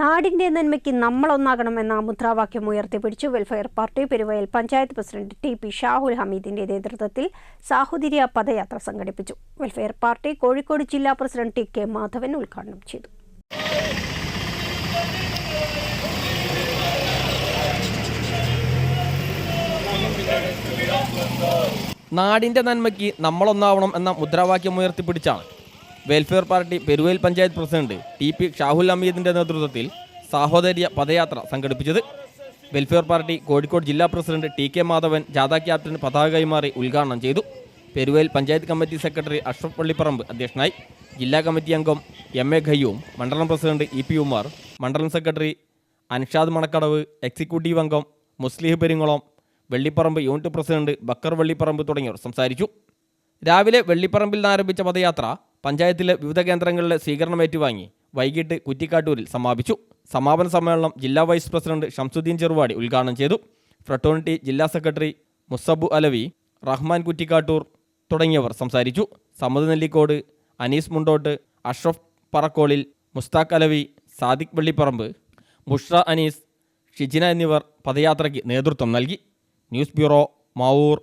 നാടിന്റെ നന്മയ്ക്ക് നമ്മളൊന്നാകണം എന്ന മുദ്രാവാക്യം ഉയർത്തിപ്പിടിച്ചു welfare party Peruvayal panchayat president T P Shahul ഹമീദിന്റെ നേതൃത്വത്തിൽ സാഹോദര്യ പദയാത്ര സംഘടിപ്പിച്ചു. വെൽഫെയർ പാർട്ടി കോഴിക്കോട് ജില്ലാ പ്രസിഡന്റ് ടി കെ മാധവൻ ഉദ്ഘാടനം ചെയ്തു. നാടിന്റെ നന്മയ്ക്ക് നമ്മളൊന്നാവണം എന്ന മുദ്രാവാക്യം ഉയർത്തിപ്പിടിച്ചാണ് welfare party Peruvayal panchayat president T P Shahul അമീദിന്റെ നേതൃത്വത്തിൽ സാഹോദര്യ പദയാത്ര സംഘടിപ്പിച്ചത്. വെൽഫെയർ പാർട്ടി കോഴിക്കോട് ജില്ലാ പ്രസിഡന്റ് ടി കെ മാധവൻ ജാഥ ക്യാപ്റ്റൻ പതാക കൈമാറി ഉദ്ഘാടനം ചെയ്തു. പെരുവേൽ പഞ്ചായത്ത് കമ്മിറ്റി സെക്രട്ടറി അഷ്റഫ് പള്ളിപ്പറമ്പ് അധ്യക്ഷനായി ജില്ലാ കമ്മിറ്റി അംഗം എം എ ഖയ്യൂം മണ്ഡലം പ്രസിഡന്റ് ഇ പി ഉമാർ മണ്ഡലം സെക്രട്ടറി അൻഷാദ് മണക്കടവ് എക്സിക്യൂട്ടീവ് അംഗം മുസ്ലിഹ് പെരിങ്ങോളം വെള്ളിപ്പറമ്പ് യൂണിറ്റ് പ്രസിഡന്റ് ബക്കർ വെള്ളിപ്പറമ്പ് തുടങ്ങിയവർ സംസാരിച്ചു. രാവിലെ വെള്ളിപ്പറമ്പിൽ നിന്ന് ആരംഭിച്ച പദയാത്ര പഞ്ചായത്തിലെ വിവിധ കേന്ദ്രങ്ങളിലെ സ്വീകരണം ഏറ്റുവാങ്ങി വൈകിട്ട് കുറ്റിക്കാട്ടൂരിൽ സമാപിച്ചു. സമാപന സമ്മേളനം ജില്ലാ വൈസ് പ്രസിഡന്റ് ഷംസുദ്ദീൻ ചെറുവാടി ഉദ്ഘാടനം ചെയ്തു. ഫ്രട്ടോണിറ്റി ജില്ലാ സെക്രട്ടറി മുസബു അലവി റഹ്മാൻ കുറ്റിക്കാട്ടൂർ തുടങ്ങിയവർ സംസാരിച്ചു. സമദ് നെല്ലിക്കോട് അനീസ് മുണ്ടോട്ട് അഷ്റഫ് പറക്കോളിൽ മുസ്താഖ് അലവി സാദിഖ് വെള്ളിപ്പറമ്പ് മുഷ്ര അനീസ് ഷിജിന എന്നിവർ പദയാത്രയ്ക്ക് നേതൃത്വം നൽകി. News bureau Mavoor.